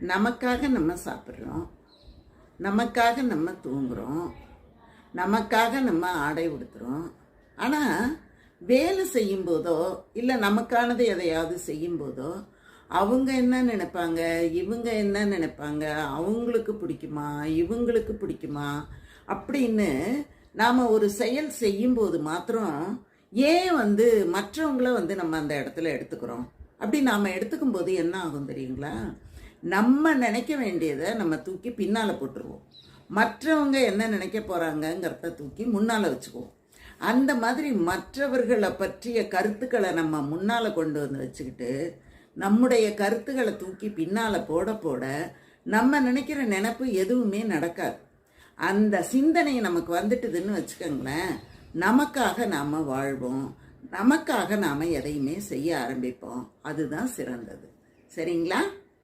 நமக்காக நம்ம சாப்பிட்றோம். நமக்காக நம்ம தூங்குகிறோம் நமக்காக நம்ம ஆடை உடுத்துறோம். ஆனால் வேலை செய்யும்போதோ இல்லை நமக்கானது எதையாவது செய்யும்போதோ அவங்க என்ன நினைப்பாங்க? இவங்க என்ன நினைப்பாங்க? அவங்களுக்கு பிடிக்குமா? இவங்களுக்கு பிடிக்குமா? அப்படின்னு நாம் ஒரு செயல் செய்யும்போது மாத்திரம் ஏன் வந்து மற்றவங்கள வந்து நம்ம அந்த இடத்துல எடுத்துக்கிறோம்? அப்படி நாம் எடுத்துக்கும் போது என்ன ஆகும் தெரியுங்களா? நம்ம நினைக்க வேண்டியதை நம்ம தூக்கி பின்னால் போட்டுருவோம். மற்றவங்க என்ன நினைக்க போகிறாங்கங்கிறத தூக்கி முன்னால் வச்சுக்குவோம். அந்த மாதிரி மற்றவர்களை பற்றிய கருத்துக்களை நம்ம முன்னால் கொண்டு வந்து வச்சுக்கிட்டு நம்முடைய கருத்துக்களை தூக்கி பின்னால் போட போட நம்ம நினைக்கிற நினப்பு எதுவுமே நடக்காது. அந்த சிந்தனை நமக்கு வந்துட்டுதுன்னு வச்சுக்கோங்களேன். நமக்காக நாம் வாழ்வோம். நமக்காக நாம் எதையுமே செய்ய ஆரம்பிப்போம். அதுதான் சிறந்தது. சரிங்களா?